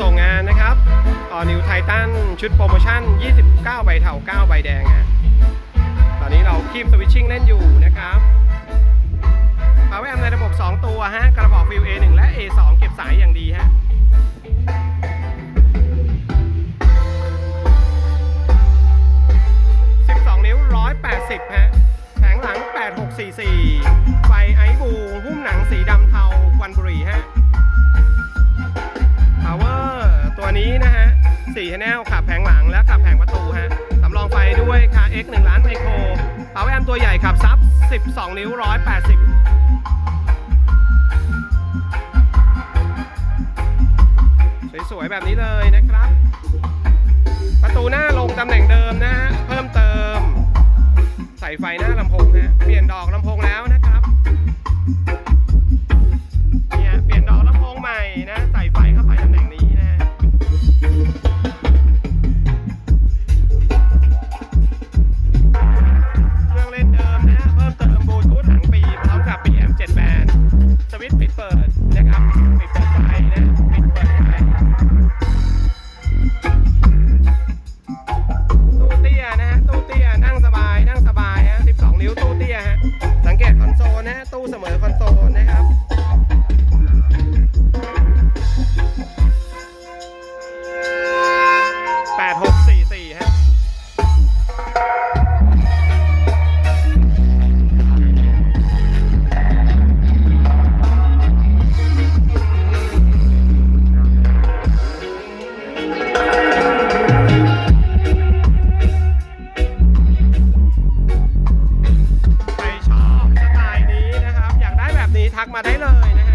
ส่งงานนะครับต่อนิวไททันชุดโปรโมชั่น 29 ใบเทา9 ใบแดงฮะตอนนี้เราคีบสวิตชิ่งเล่นอยู่นะครับ Power Amp ในระบบ 2 ตัวฮะ กระบอกฟิว A1 และ A2 เก็บสายอย่างดีฮะนิ้ว 180 ฮะ แผงหลัง 8644 ไฟไอบู หุ้มหนังสี นี้นะฮะ4 channel ขับแผงหลังและขับแผงประตูฮะสำรองไฟด้วยคา X 1ล้านไมโคร power amp ตัวใหญ่ขับซับ 12 นิ้ว 180สวยๆแบบนี้เลยนะครับ ประตูหน้าลงตำแหน่งเดิมนะฮะ เพิ่มเติม ใส่ไฟหน้าลำโพงฮะ เปลี่ยนดอกลำโพง ปิดเปิดไฟนะปิดเปิดไฟตู้เตี้ยนะฮะตู้เตี้ยนั่งสบายนั่งสบายฮะ12 นิ้วตู้เตี้ยฮะสังเกตคอนโซลนะฮะตู้เสมอคอนโซล ทักมาได้เลยนะ